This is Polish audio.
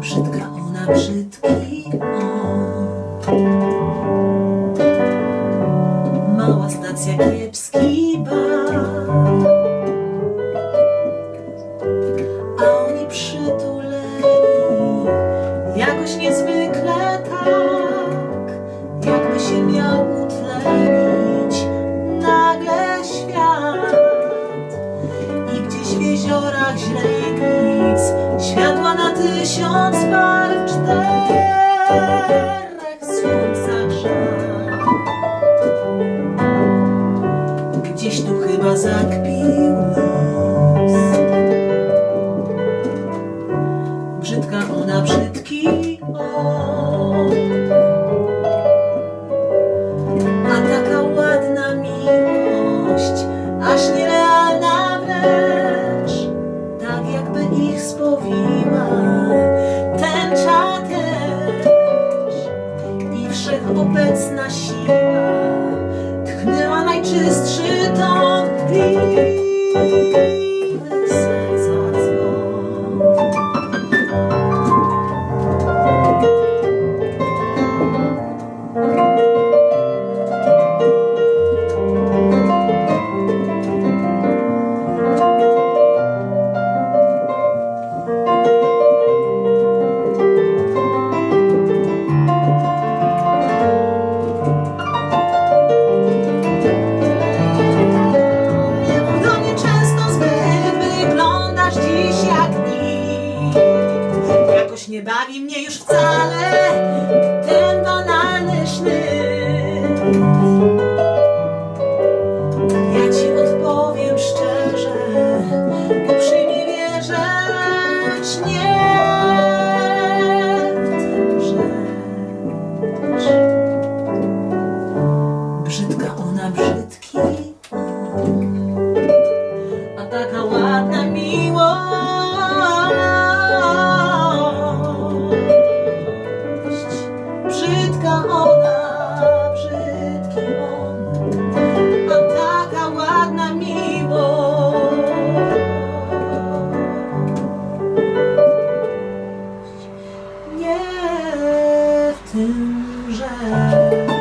Brzydka ona, brzydki on. Mała stacja, kiepski jeziorach źrenic Światła na tysiąc barw Czterech słońca grzał Gdzieś tu chyba zakpił los. Brzydka ona, brzydki on mówiła tęcza też i wszechobecna siła tchnęła najczystszy ton. Nie bawi mnie już wcale ten banalny sznyt. Ja ci odpowiem szczerze, bo przyjmij wierzę, lecz nie w rzecz. Brzydka ona brzydki. time.